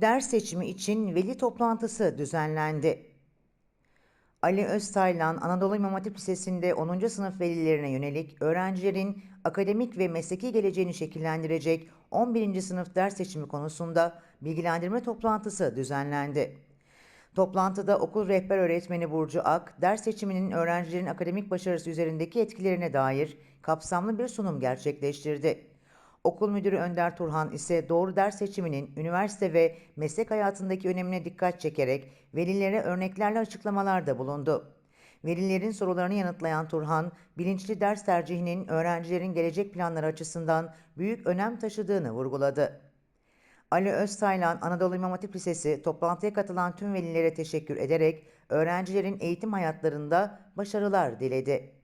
Ders seçimi için veli toplantısı düzenlendi. Ali Öztaylan Anadolu İmam Hatip Lisesi'nde 10. sınıf velilerine yönelik öğrencilerin akademik ve mesleki geleceğini şekillendirecek 11. sınıf ders seçimi konusunda bilgilendirme toplantısı düzenlendi. Toplantıda okul rehber öğretmeni Burcu Ak, ders seçiminin öğrencilerin akademik başarısı üzerindeki etkilerine dair kapsamlı bir sunum gerçekleştirdi. Okul müdürü Önder Turhan ise doğru ders seçiminin üniversite ve meslek hayatındaki önemine dikkat çekerek velilere örneklerle açıklamalarda bulundu. Velilerin sorularını yanıtlayan Turhan, bilinçli ders tercihinin öğrencilerin gelecek planları açısından büyük önem taşıdığını vurguladı. Ali Öztaylan Anadolu İmam Hatip Lisesi toplantıya katılan tüm velilere teşekkür ederek öğrencilerin eğitim hayatlarında başarılar diledi.